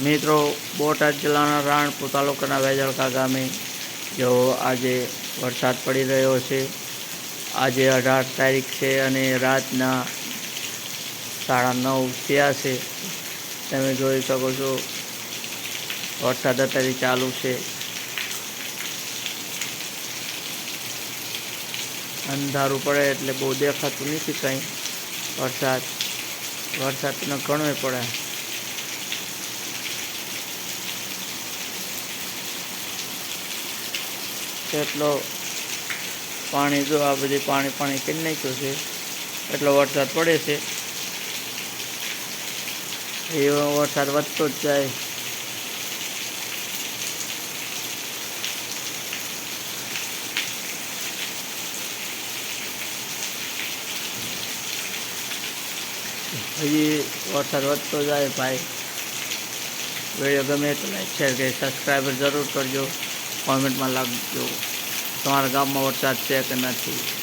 મિત્રો, બોટાદ જિલ્લાના રાણપુર તાલુકાના વેજળકા ગામે જો આજે વરસાદ પડી રહ્યો છે. આજે અઢાર તારીખ છે અને રાતના સાડા નવ થયા છે. તમે જોઈ શકો છો, વરસાદ અત્યારે ચાલુ છે. અંધારું પડે એટલે બહુ દેખાતું નથી કંઈ. વરસાદ વરસાદ ઘણો પડે એટલો પાણી જો આ બધી પાણી પાણી કરી નાખ્યું છે એટલો વરસાદ પડે છે એવો વરસાદ વધતો જ જાય હજી વરસાદ વધતો જાય ભાઈ વિડીયો ગમે તો લાઈક શેર કરી સબસ્ક્રાઈબર જરૂર કરજો કોમેન્ટમાં લાગજો. તમારા ગામમાં વરસાદ છે કે નથી?